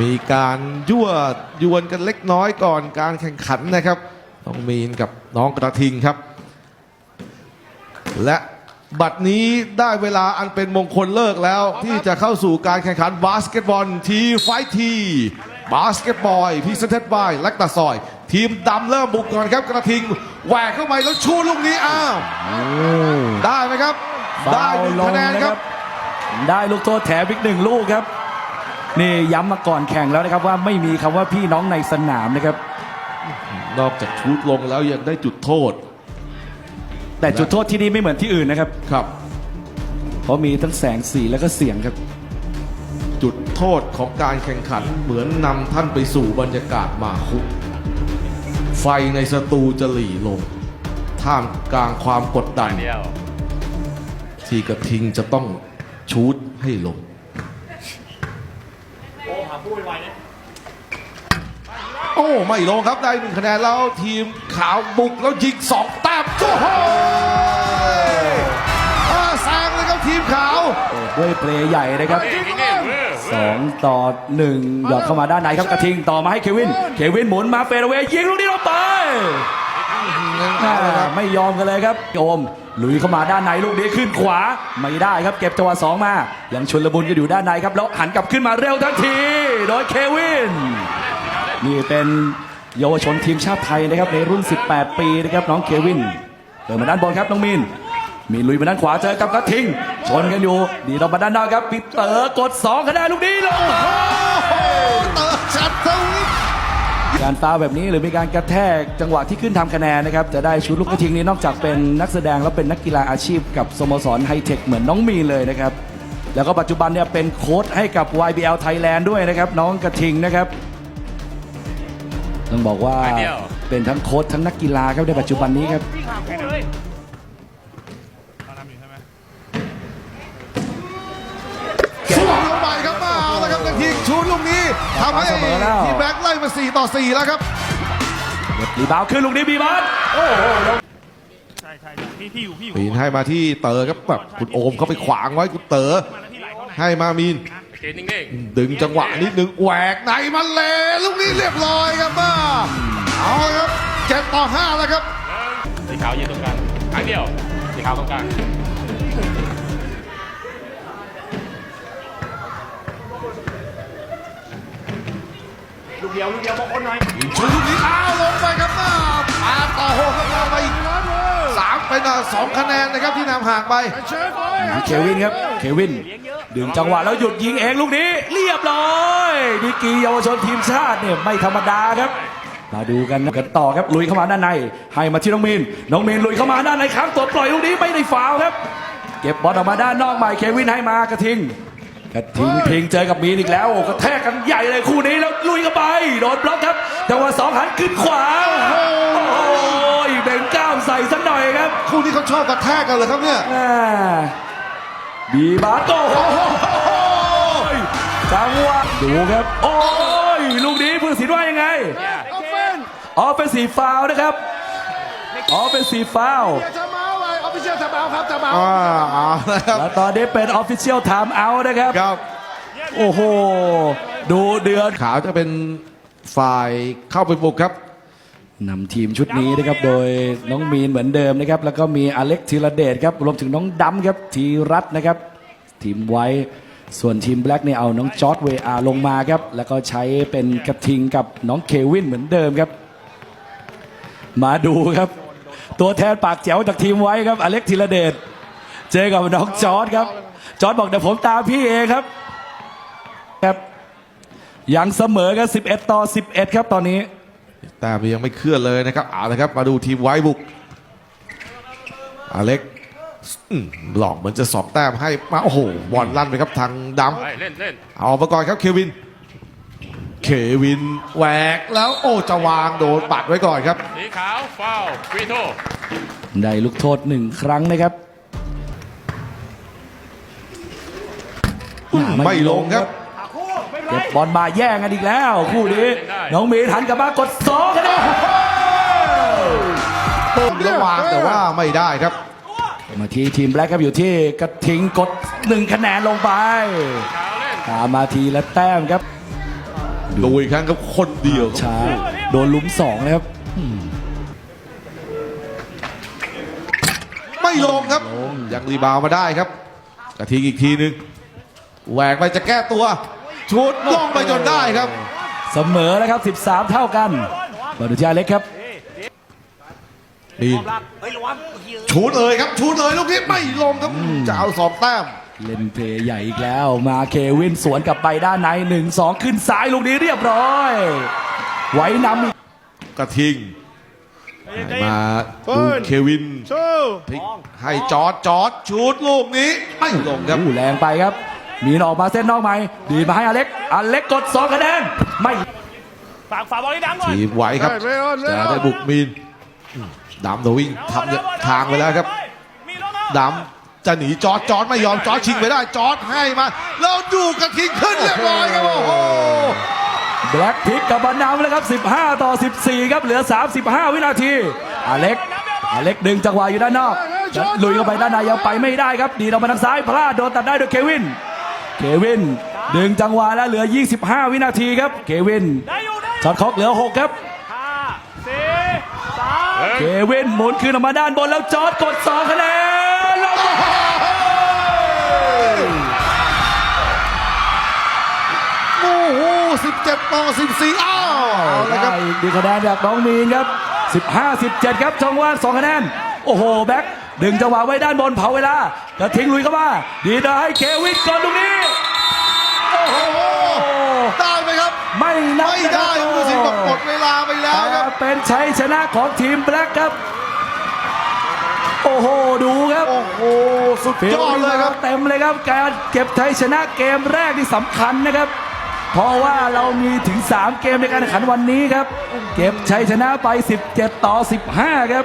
มีการยั่วยวนกันเล็กน้อยก่อนการแข่งขันนะครับน้องมีนกับน้องกระทิงครับ และบัดนี้ได้เวลาอันเป็นมงคลเลิกแล้วที่จะเข้าสู่การแข่งขันบาสเกตบอลทีไฟทีบาสเกตบอลพิเศษบายลักตาซอย ทีมดำเริ่มบุกก่อนครับกระทิงแหวกเข้าไปแล้วชูลูกนี้อ้าวได้ไหมครับ ได้หนึ่งคะแนนครับ ได้ลูกโทษแถมอีกหนึ่งลูกครับ นี่ย้ำมาก่อนแข่งแล้วนะครับว่าไม่มีคำว่าพี่น้องในสนามนะครับ นอกจากชูดลงแล้วยังได้จุดโทษ แต่จุดโทษที่นี่ไม่เหมือนที่อื่นนะครับ ครับ เพราะมีทั้งแสงสีแล้วก็เสียงครับ จุดโทษของการแข่งขันเหมือนนำท่านไปสู่บรรยากาศหมาคุก ไฟในสตูจะหลีลง ท่ามกลางความกดดันเดียวที่กระทิงจะต้องชูดให้ลง โอ้ไม่ลงครับได้หนึ่งคะแนนแล้วทีมขาวบุกแล้วยิงสองแต้มโอ้โหอ่าแซงเลยครับทีมขาว ด้วยเปลย์ใหญ่นะครับอีกนิดเออสองต่อหนึ่งหยอดเข้ามาด้านในครับกระทิงต่อมาให้เควิน เควินหมุนมาเฟรเวย์ยิงลูกนี้ลงไปอ่าไม่ยอมกันเลยครับโอมลุยเข้ามาด้านในลูกนี้ขึ้นขวาไม่ได้ครับเก็บจังหวะสองมายังชุนละมุนกันอยู่ด้านในครับแล้วหันกลับขึ้นมาเร็วทันที โดยเควิน นี่เป็นเยาวชนทีมชาติไทยนะครับในรุ่น 18 ปีนะครับน้องเควินเดินมาด้านบนครับน้องมีนมีลุยมาด้านขวาเจอกับกระทิง ชนกันอยู่ดีต่อมาด้านนอกครับปิดเต๋อกด2คะแนนลูกนี้ลงเติร์ชัดทวิทการฟาวล์แบบนี้หรือมีการกระแทกจังหวะที่ขึ้นทำคะแนนนะครับจะได้ชุดลูกกระทิงนี้นอกจากเป็นนักแสดงแล้วเป็นนักกีฬาอาชีพกับสโมสรไฮเทคเหมือนน้องมีนเลยนะครับแล้วก็ปัจจุบันเนี่ยเป็นโค้ชให้กับ YBL Thailand ด้วยนะครับน้องกระทิงนะครับ ต้องบอกว่าเป็นทั้งโค้ชทั้งนักกีฬาครับในปัจจุบันนี้ครับ สูงลงไปครับมาเอาละครับกระทิงชูดลูกนี้ทำให้เสมอแล้ว ทีมแบล็คไล่มา 4 ต่อ 4 แล้วครับ รีบาวด์ขึ้นลูกนี้บีบัสโอ้โหใช่ใช่พี่พี่อยู่พี่อยู่ปีนให้มาที่เต๋อครับแบบคุณโอมเขาไปขวางไว้คุณเต๋อมาแล้วพี่ไหลเข้าไหนให้มามีน เกณฑ์นิ่งดึงจังหวะนิดนึงแหวกในมันเลยลูกนี้เรียบร้อยครับมาเอาละครับเจ็ดต่อห้าแล้วครับๆสีขาวยืนตรงกลางครั้งเดียวสีขาวตรงกลางลูกเดียวลูกเดียว เป็นอะสองคะแนนนะครับที่นำห่างไปเควินครับเควิน ดึงจังหวะแล้วหยุดยิงเองลูกนี้ เรียบร้อยดีกรีเยาวชนทีมชาติเนี่ยไม่ธรรมดาครับ มาดูกันกันต่อครับลุยเข้ามาด้านใน ให้มาที่น้องมีนน้องมีนลุยเข้ามาด้านในค้างตัวปล่อยลูกนี้ไม่ได้ฟาวล์ครับ เก็บบอลออกมาด้านนอกใหม่เควินให้มากระทิงกระทิงพิงเจอกับมีนอีกแล้วโอ้กระแทกกันใหญ่เลยคู่นี้แล้วลุยเข้าไปโดนบล็อกครับจังหวะสองหันขึ้นขวาโอ้โหเบ่งกล้ามใส่สักหน่อย ครับคู่นี้เขาชอบกระแทกกันเลยครับเนี่ยอ่าบีบาโต้โอ้โหจังหวะดูครับ โอ้ยลูกนี้ผู้ตัดสินว่ายังไง ออฟเป็นสีฟาวล์นะครับ ออฟเป็นสีฟาวล์อ่าเอาละครับแล้วตอนนี้เป็นออฟฟิเชียลไทม์เอาท์นะครับ ครับโอ้โห ดูเดือดขาวจะเป็นฝ่ายเข้าไปบุกครับ นำทีมชุดนี้นะครับโดยน้องมีนเหมือนเดิมนะครับ แล้วก็มีอเล็กธีรเดชครับรวมถึงน้องดำครับทีรัตน์นะครับ ทีมไว้ส่วนทีมแบล็กเนี่ยเอาน้องจอร์ดเวอาลงมาครับ แล้วก็ใช้เป็นกระทิงกับน้องเควินเหมือนเดิมครับ มาดูครับ ตัวแทนปากแจ๋วจากทีมไว้ครับอเล็กธีรเดชเจอกับน้องจอร์ดครับ จอร์ดบอกเดี๋ยวผมตามพี่เองครับครับยังเสมอกัน11 ต่อ 11 ครับตอนนี้ แต่ยังไม่เคลื่อนเลยนะครับเอาละครับมาดูทีมไว้บุกอเล็กอืมหลอกเหมือนจะสอบแต้มให้มาโอ้โหบอลลั่นไปครับทางดไปเล่นเล่นำเอามาก่อนครับเควิน เควินแหวกแล้วโอ้จะวางโดนปัดไว้ก่อนครับสีขาวฟาวฟรีโทได้ลูกโทษหนึ่งครั้งนะครับไม่ลงครับ เก็บบอลมาแย่งกันอีกแล้ว คู่นี้ น้องเมย์หันกลับมากดสองคะแนนตุ้มระวางแต่ว่าไม่ได้ครับมาที่ทีมแบล็กครับอยู่ที่กระทิงกดหนึ่งคะแนนลงไปขาวเล่นตามมาทีละแต้มครับดูอีกครั้งครับคนเดียวครับช้าโดนลุมสองนะครับไม่ลงครับยังรีบาวมาได้ครับกระทิงอีกทีหนึงแหวกไปจะแก้ตัว ชุดล่องไปจนได้ครับ เสมอแล้วครับ 13 เท่ากันมาดูที่อเล็กครับนี่เฮ้ยระวังชูดเลยครับชูดเลยลูกนี้ไม่ลงครับจะเอาสองแต้มเล่นเพลย์ใหญ่อีกแล้ว มาเควินสวนกลับไปด้านในหนึ่งสองขึ้นซ้ายลูกนี้เรียบร้อย ไว้นำอีกกระทิงให้มาดูเควินสู้พลิกให้จอร์ดจอร์ดชูดลูกนี้ไม่ลงครับอู้แรงไปครับ มีนออกมาเส้นนอกไหมดีมาให้อเล็ก อเล็กกดสองคะแนน ไม่ฝากฝากบอลให้ดังหน่อยทีมไหวครับจะได้บุกมีนดำตัววิ่งทำทางไปแล้วครับมีรถแล้วดำจะหนีจอร์ดจอร์ดไม่ยอมจอร์ดชิงไปได้จอร์ดให้มา แล้วดูกระทิงขึ้นเรียบร้อยครับโอ้โห แบล็กพิกกับบรรนำแล้วครับ 15 ต่อ 14 ครับเหลือ 35 วินาที อเล็ก อเล็กดึงจังหวะอยู่ด้านนอกจะลุยเข้าไปด้านในยังไปไม่ได้ครับ ดีดออกมาทางซ้ายพลาดโดนตัดได้โดยเควิน เควินดึงจังหวะแล้วเหลือ 25 วินาทีครับ เควินได้อยู่ได้อยู่ช็อตคล็อกเหลือ 6 ครับห้าสี่สามเควินหมุนคืนออกมาด้านบนแล้วจอร์ดกด 2 คะแนนแล้วก็โอ้โห17ต่อ14 อ้าวเอาละครับได้อีกดีคะแนนจากน้องมีนครับ 15 17 ครับช่องว่าง2คะแนน โอ้โห แบ็ค ดึงจังหวะไว้ด้านบนเผาเวลากระทิ้งลุยเข้ามา ดีดาให้เควินก่อนตรงนี้ โอ้โห ได้ไหมครับ ไม่นับไม่ได้นะผู้ตัดสินบอกหมดเวลาไปแล้วครับแต่เป็นชัยชนะของทีมแบล็คครับ โอ้โห ดูครับ โอ้โห สุดยอดเลยครับ เต็มเลยครับ การเก็บชัยชนะเกมแรกที่สำคัญนะครับเพราะว่าเรามีถึง 3 เกมในการแข่งขันวันนี้ครับ เก็บชัยชนะไป 17 ต่อ 15 ครับ